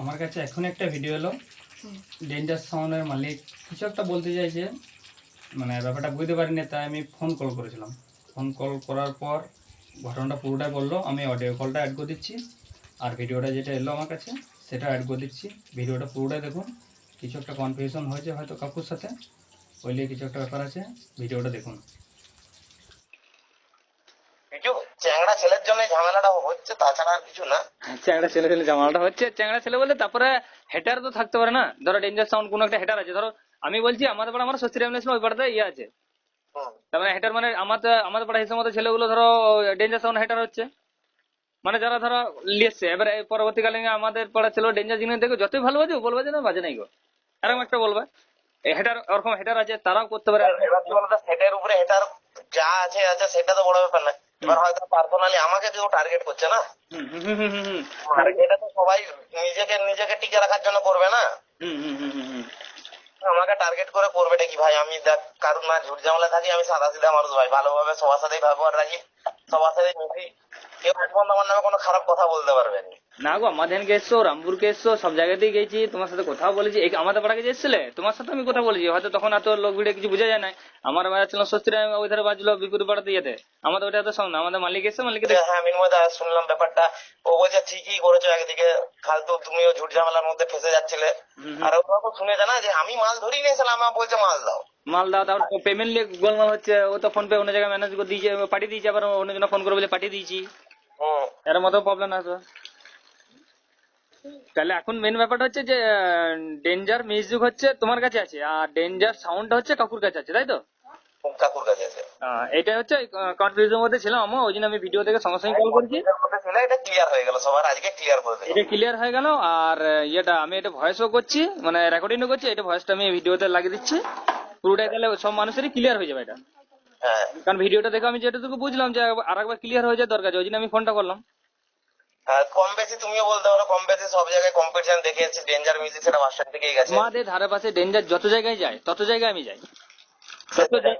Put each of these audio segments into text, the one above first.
আমার কাছে এখন একটা ভিডিও এলো। ডেঞ্জার সাউন্ডের মালিক। কিছু একটা বলতে চাইছে। মানে ব্যাপারটা বুঝতে পারিনি তাই আমি ফোন কল করেছিলাম। ফোন কল করার পর ঘটনাটা পুরোটাই বলল। আমি অডিও কলটা অ্যাড করে দিচ্ছি। আর ভিডিওটা যেটা এলো আমার কাছে সেটা অ্যাড করে দিচ্ছি। ভিডিওটা পুরোটাই দেখুন। কিছু একটা কনফিউশন হয়েছে হয়তো কাকুর সাথে। ওই নিয়ে কিছু একটা ব্যাপার আছে। ভিডিওটা দেখুন কিছু চ্যাংড়া ছেলের জন্য ঝামেলাটা হচ্ছে তাছাড়া আর কিছু না। চ্যাংড়া ছেলে ছেলে জামালটা হচ্ছে চ্যাংড়া ছেলে বলে তারপরে হেটার তো থাকতে পারে না। ধরো ডেঞ্জার সাউন্ড কোনো একটা হেটার আছে। ধরো আমি বলছি আমাদের পাড়া আমার ষষ্ঠী রেমনেশন ওই পাড়াতে ইয়ে আছে। হুম। তার মানে হেটার মানে আমাদের আমাদের পাড়া হিসেবে মতো ছেলেগুলো ধরো ডেঞ্জার সাউন্ড হেটার হচ্ছে। মানে যারা ধরো লিয়েছে এবারে পরবর্তীকালে আমাদের পাড়া ছেলে ডেঞ্জার জিনিস দেখো যতই ভালো বাজে বলবে যে না বাজে নাই গো। এরকম একটা বলবে। হেটার ওরকম হেটার আছে তারাও করতে পারে। এবার কি বলতো সেটের উপরে এটার যা আছে আছে সেটা তো বড় ব্যাপার না। এবার হয়তো পার্সোনালি আমাকে কেউ টার্গেট করছে না। এটা তো সবাই নিজেকে নিজেকে টিকে রাখার জন্য করবে না। আমাকে টার্গেট করে করবেটা কি ভাই? আমি দেখ কারণ না ঝুট ঝামেলা থাকি আমি সাদা সিধা মানুষ ভাই। ভালোভাবে সবার সাথে ব্যবহার রাখি। সবার সাথে মিশি। কেউ আজ আমার নামে কোনো খারাপ কথা বলতে পারবে না। না গো মাধানকে এসছো রামপুরকে এসছো সব জায়গাতেই গেছি তোমার সাথে কথাও বলেছি। আমাদের পাড়াকে যে তোমার সাথে আমি কথা বলেছি। হয়তো তখন এত লোক ভিড়ে কিছু বোঝা যায় না আমার বাজা ছিল সস্তিরা ওই ধারে বাজলো বিপুর পাড়াতে ইয়েতে আমাদের সামনে মালিক এসে মালিক হ্যাঁ মিনময় দা শুনলাম ব্যাপারটা। ও বলছে ঠিকই করেছ একদিকে। ফালতু তুমিও ঝুট ঝামেলার মধ্যে ফেসে যাচ্ছিলে। আর তো শুনে জানা যে আমি মাল ধরি নিয়েছিলাম আমার বলছে মাল দাও। মাল দাও তারপর পেমেন্ট নিয়ে গোলমাল হচ্ছে ও তো ফোন পে অন্য জায়গায় ম্যানেজ করে দিয়েছে পাঠিয়ে দিয়েছে আবার অন্য জন ফোন করে বলে পাঠিয়ে দিয়েছি। এর মতো প্রবলেম আছে। তাহলে এখন মেন ব্যাপারটা হচ্ছে যে ডেঞ্জার মিউজিক হচ্ছে তোমার কাছে আছে আর ডেঞ্জার সাউন্ড হচ্ছে কাকুর কাছে আছে তাই তো? কাকুর কাছে আছে। এটা হচ্ছে কনফিউজনের মধ্যে ছিলাম আমার ওই জন্য আমি ভিডিও থেকে সঙ্গে সঙ্গে কল করেছি এটা ক্লিয়ার হয়ে গেল সবার আজকে ক্লিয়ার করে এটা ক্লিয়ার হয়ে গেল আর ইয়েটা আমি এটা ভয়েসও করছি মানে রেকর্ডিংও করছি এটা ভয়েসটা আমি ভিডিওতে লাগিয়ে দিচ্ছি। পুরোটাই তাহলে সব মানুষেরই ক্লিয়ার হয়ে যাবে এটা। হ্যাঁ। কারণ ভিডিওটা দেখে আমি যেটুকু বুঝলাম যে আরেকবার ক্লিয়ার হয়ে যায় দরকার ওই জন্য আমি ফোনটা করলাম। আর কম বেশি তুমিও বলতে পারো কম বেশি সব জায়গায় কম্পিটিশন দেখেছি ডেঞ্জার মিউজিক সেটা বাস থেকেই গেছে। আমাদের ধারে পাশে ডেঞ্জার যত জায়গায় যায় তত জায়গায় আমি যাই।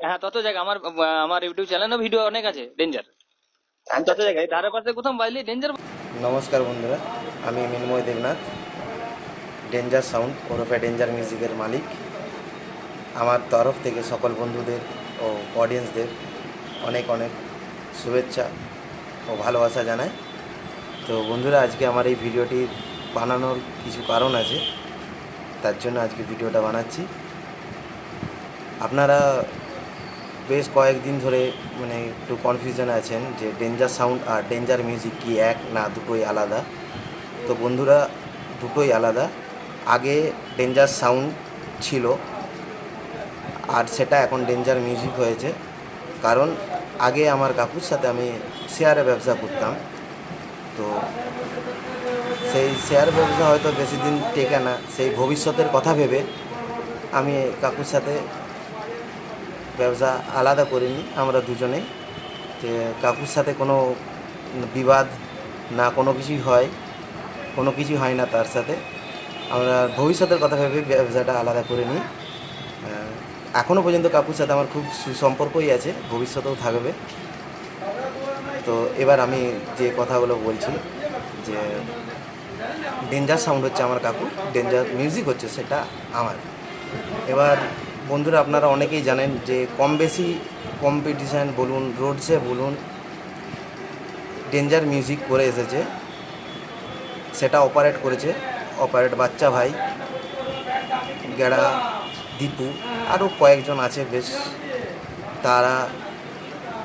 হ্যাঁ তত জায়গা। আমার আমার ইউটিউব চ্যানেলও ভিডিও অনেক আছে ডেঞ্জার আমি তত জায়গায়। ধারে পাশে কোথাও বাইলে ডেঞ্জার নমস্কার বন্ধুরা আমি মিনময় দেবনাথ। ডেঞ্জার সাউন্ড ওরফে ডেঞ্জার মিউজিকের মালিক। আমার তরফ থেকে সকল বন্ধুদের ও অডিয়েন্সদের অনেক অনেক শুভেচ্ছা ও ভালোবাসা জানাই। তো বন্ধুরা, আজকে আমার এই ভিডিওটি বানানোর কিছু কারণ আছে। তার জন্য আজকে ভিডিওটা বানাচ্ছি। আপনারা বেশ কয়েকদিন ধরে মানে একটু কনফিউশনে আছেন যে ডেঞ্জার সাউন্ড আর ডেঞ্জার মিউজিক কি এক না দুটোই আলাদা। তো বন্ধুরা, দুটোই আলাদা। আগে ডেঞ্জার সাউন্ড ছিল আর সেটা এখন ডেঞ্জার মিউজিক হয়েছে। কারণ আগে আমার কাকুর সাথে আমি শেয়ারে ব্যবসা করতাম। তো সেই শেয়ার ব্যবসা হয়তো বেশি দিন টেকে না, সেই ভবিষ্যতের কথা ভেবে আমি কাকুর সাথে ব্যবসা আলাদা করিনি, আমরা দুজনেই। যে কাকুর সাথে কোনো বিবাদ না, কোনো কিছুই হয়, কোনো কিছু হয় না তার সাথে। আমরা ভবিষ্যতের কথা ভেবে ব্যবসাটা আলাদা করে নিই এখনও পর্যন্ত কাকুর সাথে আমার খুব সুসম্পর্কই আছে, ভবিষ্যতেও থাকবে। তো এবার আমি যে কথাগুলো বলছি, যে ডেঞ্জার সাউন্ড হচ্ছে আমার কাকু ডেঞ্জার মিউজিক হচ্ছে সেটা আমার। এবার বন্ধুরা, আপনারা অনেকেই জানেন যে কম বেশি কম্পিটিশান বলুন রোডসে বলুন ডেঞ্জার মিউজিক করে এসেছে। সেটা অপারেট করেছে অপারেট বাচ্চা ভাই গেড়া দীপু আরও কয়েকজন আছে বেশ। তারা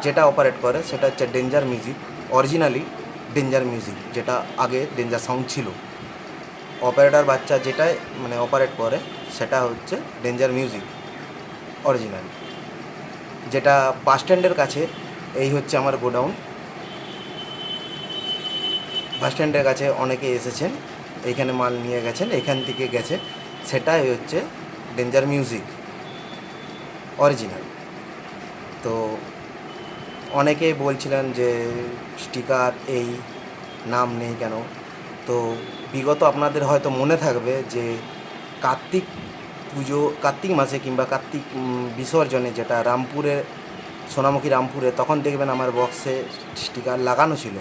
যেটা অপারেট করে সেটা হচ্ছে danger music originally danger music যেটা আগে ডেঞ্জার সাউন্ড ছিল। অপারেটার বাচ্চা যেটাই মানে অপারেট করে, সেটা হচ্ছে ডেঞ্জার মিউজিক অরিজিনাল যেটা বাস স্ট্যান্ডের কাছে, এই হচ্ছে আমার গোডাউন। বাস স্ট্যান্ডের কাছে অনেকে এসেছেন এইখানে মাল নিয়ে গেছেন, এখান থেকে গেছে। সেটাই হচ্ছে ডেঞ্জার মিউজিক অরিজিনাল তো অনেকেই বলছিলেন যে স্টিকার এই নাম নেই কেন? তো বিগত আপনাদের হয়তো মনে থাকবে যে কার্তিক পুজো, কার্তিক মাসে কিংবা কার্তিক বিসর্জনে যেটা রামপুরে, সোনামুখী রামপুরে, তখন দেখবেন আমার বক্সে স্টিকার লাগানো ছিল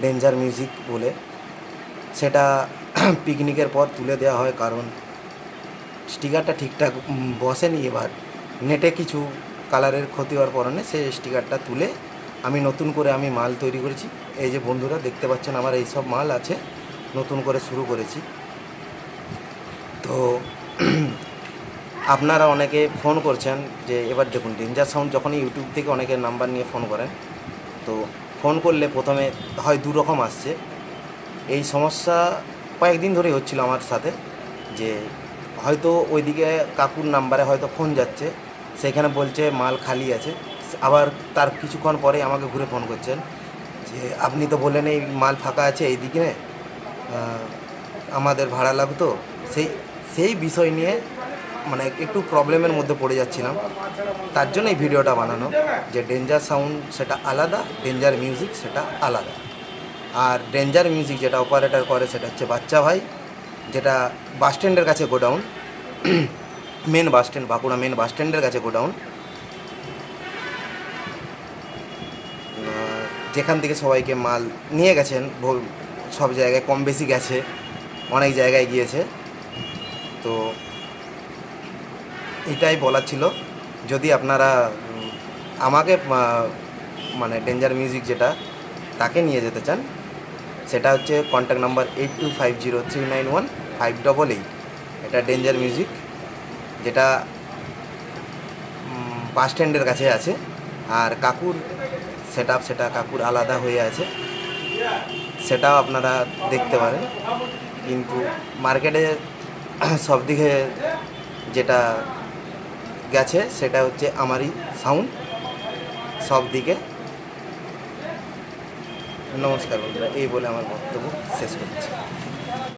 ডেঞ্জার মিউজিক বলে। সেটা পিকনিকের পর তুলে দেওয়া হয় কারণ স্টিকারটা ঠিকঠাক বসেনি এবার। নেটে কিছু কালারের ক্ষতি হওয়ার কারণে সেই স্টিকারটা তুলে আমি নতুন করে আমি মাল তৈরি করেছি। এই যে বন্ধুরা, দেখতে পাচ্ছেন আমার এই সব মাল আছে, নতুন করে শুরু করেছি। তো আপনারা অনেকে ফোন করছেন যে, এবার দেখুন ডেঞ্জার সাউন্ড যখনই ইউটিউব থেকে অনেকে নাম্বার নিয়ে ফোন করেন, তো ফোন করলে প্রথমে হয় দু রকম আসছে। এই সমস্যা কয়েকদিন ধরেই হচ্ছিল আমার সাথে যে হয়তো ওইদিকে কাকুর নাম্বারে হয়তো ফোন যাচ্ছে, সেখানে বলছে মাল খালি আছে। আবার তার কিছুক্ষণ পরে আমাকে ঘুরে ফোন করছেন যে, আপনি তো বললেন এই মাল ফাঁকা আছে এই দিকে আমাদের ভাড়া লাগতো। সেই সেই বিষয় নিয়ে মানে একটু প্রবলেমের মধ্যে পড়ে যাচ্ছিলাম। তার জন্য এই ভিডিওটা বানানো, যে ডেঞ্জার সাউন্ড সেটা আলাদা, ডেঞ্জার মিউজিক সেটা আলাদা। আর ডেঞ্জার মিউজিক যেটা অপারেটর করে সেটা হচ্ছে বাচ্চা ভাই, যেটা বাস স্ট্যান্ডের কাছে godown. Main bus stand Bankura main bus স্ট্যান্ডের কাছে গোডাউন। যেখান থেকে সবাইকে মাল নিয়ে গেছেন সব জায়গায় কম বেশি গেছে, অনেক জায়গায় গিয়েছে। তো এটাই বলার ছিল। যদি আপনারা আমাকে মানে ডেঞ্জার মিউজিক যেটা, তাকে নিয়ে যেতে চান, সেটা হচ্ছে contact number eight two five zero three nine one five double eight এটা ডেঞ্জার মিউজিক যেটা বাস স্ট্যান্ডের কাছে আছে। আর কাকুর সেট সেটা কাকুর আলাদা হয়ে আছে। সেটাও আপনারা দেখতে পারেন। কিন্তু মার্কেটে সব দিকে যেটা গেছে, সেটা হচ্ছে আমারই সাউন্ড সব দিকে নমস্কার বন্ধুরা, এই বলে আমার বক্তব্য শেষ করছি।